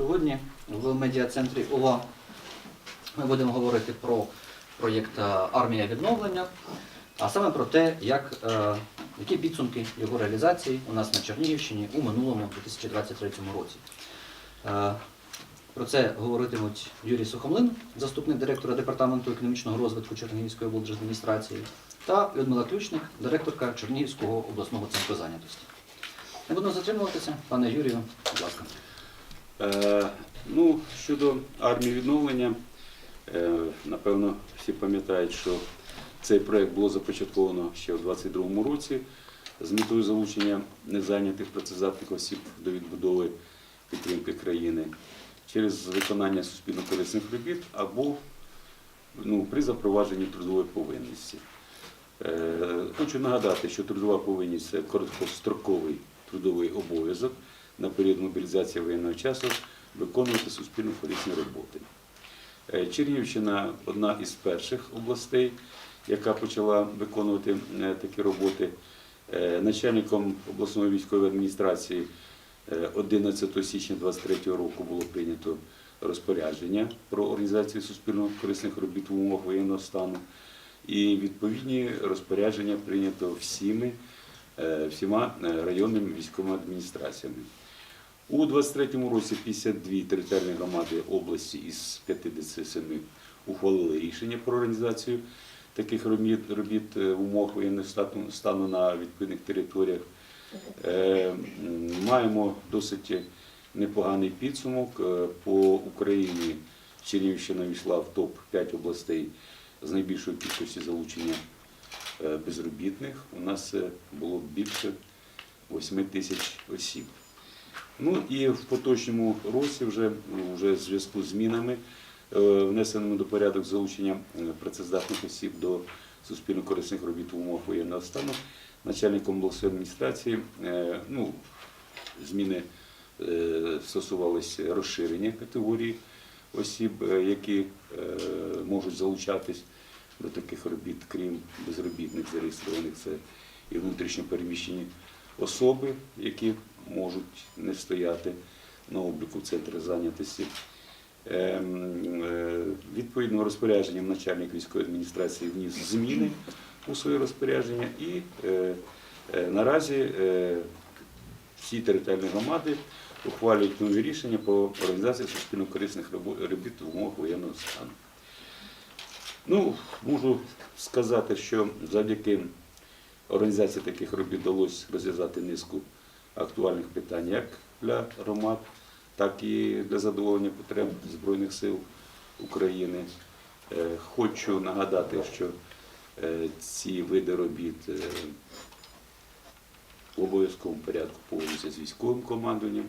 Сьогодні в медіа-центрі УВА ми будемо говорити про проєкт е, Армія відновлення, а саме про те, як, е, які підсумки його реалізації у нас на Чернігівщині у минулому 2023 році. Е, Про це говоритимуть Юрій Сухомлин, заступник директора департаменту економічного розвитку Чернігівської облдержадміністрації, та Людмила Ключник, директорка Чернігівського обласного центру зайнятості. Не будемо затримуватися, пане Юрію, будь ласка. Е, ну, щодо армії відновлення, е, напевно, всі пам'ятають, що цей проект було започатковано ще у 2022 році з метою залучення незайнятих працездатних осіб до відбудови підтримки країни через виконання суспільно-корисних робіт або ну, при запровадженні трудової повинності. Е, Хочу нагадати, що трудова повинність це короткостроковий трудовий обов'язок на період мобілізації воєнного часу виконувати суспільно корисні роботи. Е, Чернігівщина одна із перших областей, яка почала виконувати е, такі роботи. Е, Начальником обласної військової адміністрації е, 11 січня 2023 року було прийнято розпорядження про організацію суспільно корисних робіт в умовах воєнного стану. І відповідні розпорядження прийнято всіми, всіма е, районними військовими адміністраціями. У 23-му році 52 територіальні громади області із 57 ухвалили рішення про організацію таких робіт, робіт е, в умовах воєнного стану, на відповідних територіях. Е, Маємо досить непоганий підсумок. Е, По Україні Чернігівщина війшла в топ-5 областей з найбільшою кількістю залучення е, безробітних. У нас е, було більше 8 тисяч осіб. Ну і в поточному році вже, вже в зв'язку з змінами, е, внесеними до порядок залучення е, працездатних осіб до суспільно-корисних робіт в умовах воєнного стану, начальником обласної адміністрації, е, ну, зміни е, стосувалися розширення категорії осіб, е, які е, можуть залучатись до таких робіт, крім безробітних зареєстрованих, це і внутрішньо переміщені особи, які можуть не стояти на обліку центру зайнятості. Ем, е, Відповідно розпорядженням начальник військової адміністрації вніс зміни у своє розпорядження і е, е, наразі всі територіальні громади ухвалюють нові рішення по організації суспільно-корисних робіт в умовах воєнного стану. Ну, можу сказати, що завдяки організації таких робіт вдалося розв'язати низку актуальних питань як для громад, так і для задоволення потреб Збройних сил України. Е, Хочу нагадати, що е, ці види робіт е, в обов'язковому порядку погодяться з військовим командуванням.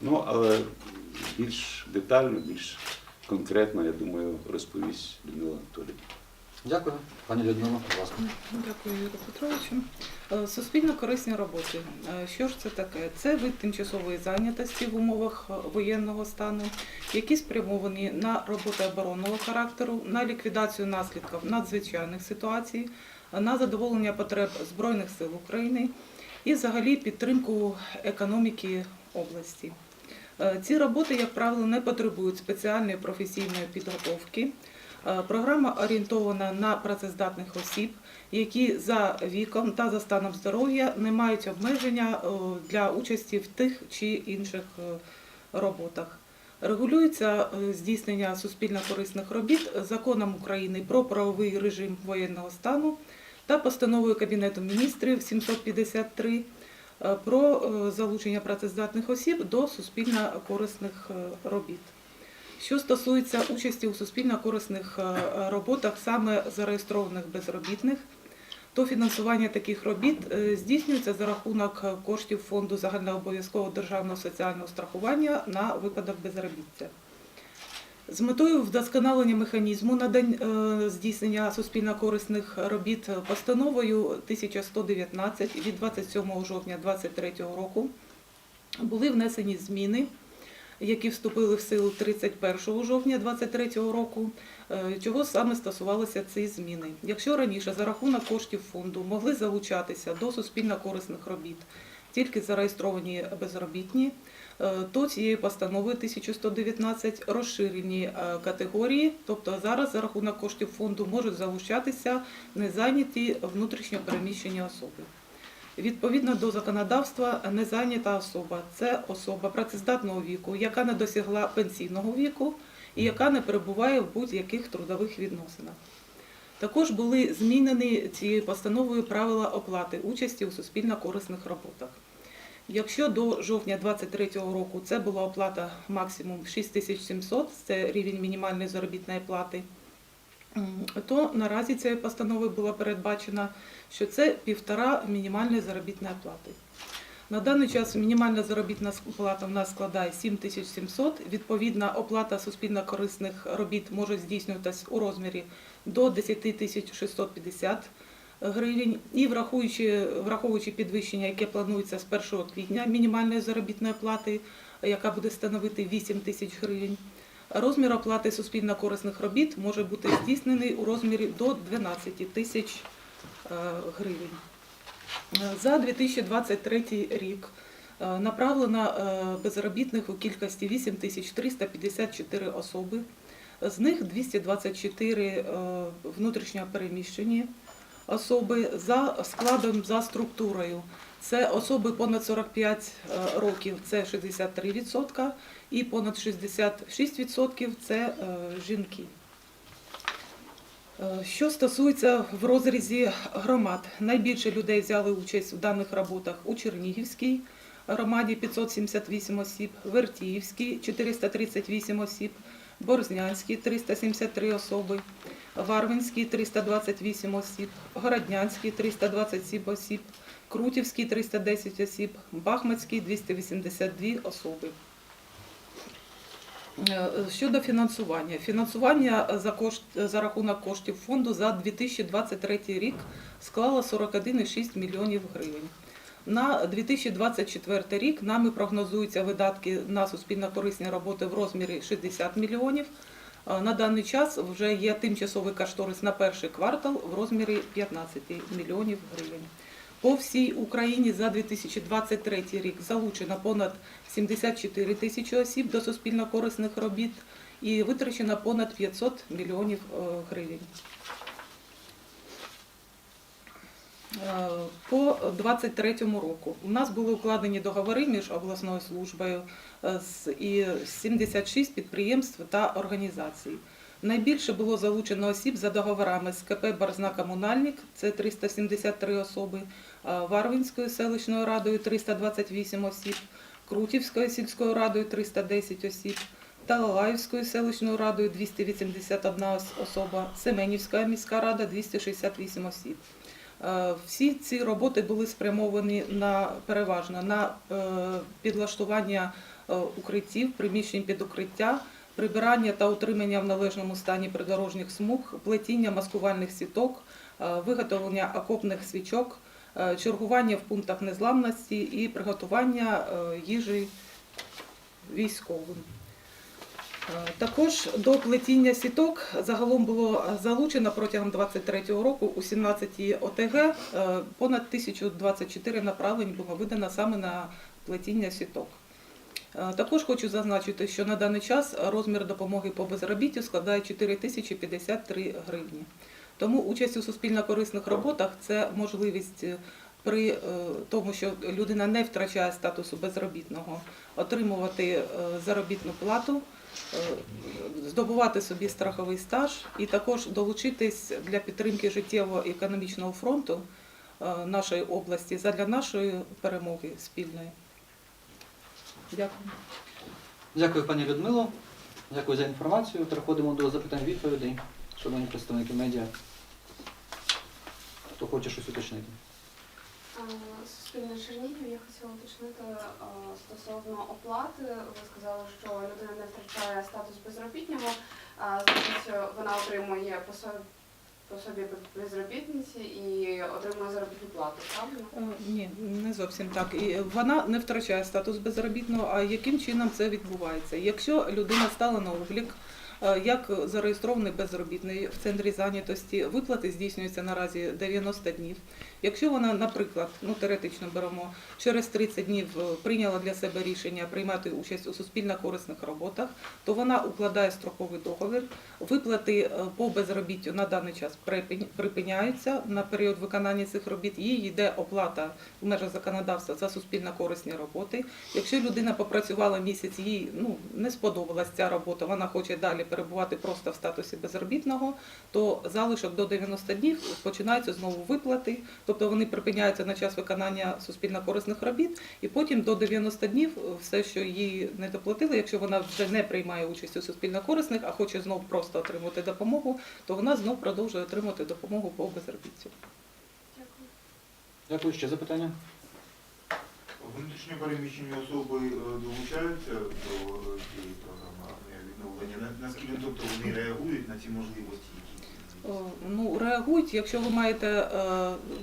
Ну, але більш детально, більш конкретно, я думаю, розповість Людмила Анатолійовна. Дякую, пані Людмила, будь ласка. Дякую, Юрію Петровичу. Е, Суспільно корисні роботи. Е, Що ж це таке? Це вид тимчасової зайнятості в умовах е, воєнного стану, які спрямовані на роботу оборонного характеру, на ліквідацію наслідків надзвичайних ситуацій, на задоволення потреб Збройних сил України і взагалі підтримку економіки області. Е, Ці роботи, як правило, не потребують спеціальної професійної підготовки. Е, Програма орієнтована на працездатних осіб, які за віком та за станом здоров'я не мають обмеження е, для участі в тих чи інших роботах. Регулюється здійснення суспільно-корисних робіт законом України про правовий режим воєнного стану та постановою Кабінету міністрів 753 е, про е, залучення працездатних осіб до суспільно-корисних е, робіт. Що стосується участі у суспільно-корисних е, роботах саме зареєстрованих безробітних, то фінансування таких робіт е, здійснюється за рахунок е, коштів фонду загальнообов'язкового державного соціального страхування на випадок безробіття. З метою вдосконалення механізму надань е, здійснення суспільно-корисних робіт постановою 1119 від 27 жовтня 2023 року були внесені зміни які вступили в силу 31 жовтня 2023 року. Е, Чого саме стосувалися ці зміни? Якщо раніше за рахунок коштів фонду могли залучатися до суспільно-корисних робіт тільки зареєстровані безробітні, е, то цією постановою 1119 розширені е, категорії, тобто зараз за рахунок коштів фонду можуть залучатися незайняті внутрішньо переміщені особи. Відповідно до законодавства, незайнята особа це особа працездатного віку, яка не досягла пенсійного віку і яка не перебуває в будь-яких трудових відносинах. Також були змінені цією постановою правила оплати участі у суспільно-корисних роботах. Якщо до жовтня 2023 року це була оплата максимум 6700, це рівень мінімальної заробітної плати, то наразі цією постановою було передбачено, що це півтора мінімальної заробітної плати. На даний час мінімальна заробітна плата в нас складає 7700. Відповідна оплата суспільно-корисних робіт може здійснюватись у розмірі до 10 650 гривень. І враховуючи, враховуючи підвищення, яке планується з 1 квітня мінімальної заробітної плати, яка буде становити 8 тисяч гривень, розмір оплати суспільно-корисних робіт може бути здійснений у розмірі до 12 тисяч е, гривень. За 2023 рік е, направлено е, безробітних у кількості 8354 особи. З них 224 е, внутрішньо переміщені особи за складом, за структурою. Це особи понад 45 е, років, це 63%, і понад 66% це е, жінки. Е, Що стосується в розрізі громад, найбільше людей взяли участь в даних роботах у Чернігівській громаді 578 осіб, Вертіївській 438 осіб, Борзнянській 373 особи, Варвинській 328 осіб, Городнянській 327 осіб, Крутівській 310 осіб, Бахмацькій 282 особи. Е, Щодо фінансування. Фінансування за, кошт, за рахунок коштів фонду за 2023 рік склало 41,6 мільйонів гривень. На 2024 рік нами прогнозуються видатки на суспільно-корисні роботи в розмірі 60 мільйонів. На даний час вже є тимчасовий кошторис на перший квартал в розмірі 15 мільйонів гривень. По всій Україні за 2023 рік залучено понад 74 тисячі осіб до суспільно-корисних робіт і витрачено понад 500 мільйонів е, гривень. Е, По 2023 року у нас були укладені договори між обласною службою е, і 76 підприємств та організацій. Найбільше було залучено осіб за договорами з КП Барзна Комунальник, це 373 особи, е, Варвинською селищною радою 328 осіб, Крутівською сільською радою 310 осіб, Талалаївською селищною радою 281 особа, Семенівська міська рада 268 осіб. Е, Всі ці роботи були спрямовані на переважно на е, підлаштування е, укриттів, приміщень під укриття, прибирання та утримання в належному стані придорожніх смуг, плетіння маскувальних сіток, виготовлення окопних свічок, чергування в пунктах незламності і приготування їжі військовим. Е, Також до плетіння сіток загалом було залучено протягом 2023 року у 17 ОТГ е, понад 1024 направлень було видано саме на плетіння сіток. Е, Також хочу зазначити, що на даний час розмір допомоги по безробіттю складає 4053 гривні. Тому участь у суспільно-корисних роботах це можливість при тому, що людина не втрачає статусу безробітного, отримувати заробітну плату, здобувати собі страховий стаж і також долучитись для підтримки життєво-економічного фронту е, нашої області задля нашої перемоги спільної. Дякую. Дякую, пані Людмило. Дякую за інформацію. Переходимо до запитань відповідей. Шановні представники медіа. Хто хоче щось уточнити? Е, Суспільне хотіла уточнити е, стосовно оплати. Ви сказали, що людина не втрачає статус безробітнього, а значить вона отримує посо- пособі безробітниці і отримує заробітну плату, правильно? Е, Ні, не зовсім так. І вона не втрачає статус безробітного. А яким чином це відбувається? Якщо людина стала на облік, Е, Як зареєстрований безробітний в центрі зайнятості, виплати здійснюються наразі 90 днів. Якщо вона, наприклад, ну теоретично беремо, через 30 днів е, прийняла для себе рішення приймати участь у суспільно-корисних роботах, то вона укладає строковий договір. Виплати е, по безробіттю на даний час припин- припиняються на період виконання цих робіт. Їй йде оплата в межах законодавства за суспільно-корисні роботи. Якщо людина попрацювала місяць, їй ну не сподобалась ця робота, вона хоче далі перебувати просто в статусі безробітного, то залишок до 90 днів починаються знову виплати, тобто вони припиняються на час виконання суспільно-корисних робіт, і потім до 90 днів все, що їй не доплатили, якщо вона вже не приймає участь у суспільно-корисних, а хоче знов просто отримати допомогу, то вона знов продовжує отримувати допомогу по безробіттю. Дякую. Дякую. Ще запитання? Внутрішньо переміщені особи е, долучаються до е, цієї програми відновлення. Наскільки тобто вони реагують на ці можливості, Е, Ну, реагують, якщо ви маєте е,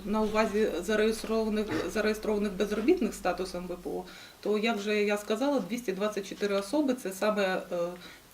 на увазі зареєстрованих, зареєстрованих безробітних статусом ВПО, то як вже я сказала, 224 особи це саме е,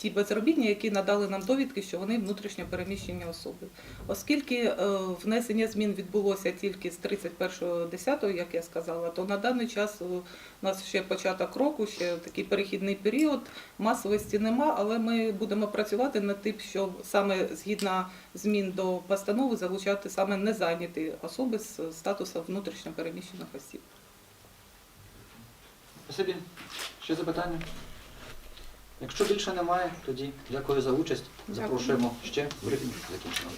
ті безробітні, які надали нам довідки, що вони внутрішньо переміщені особи. Оскільки е, внесення змін відбулося тільки з 31.10, як я сказала, то на даний час е, у нас ще початок року, ще такий перехідний період, масовості нема, але ми будемо працювати над тим, щоб саме згідно змін до постанови залучати саме незайняті особи з статусом внутрішньо переміщених осіб. Спасибі. Ще запитання? Якщо більше немає, тоді дякую за участь. Запрошуємо ще брифінг закінчено.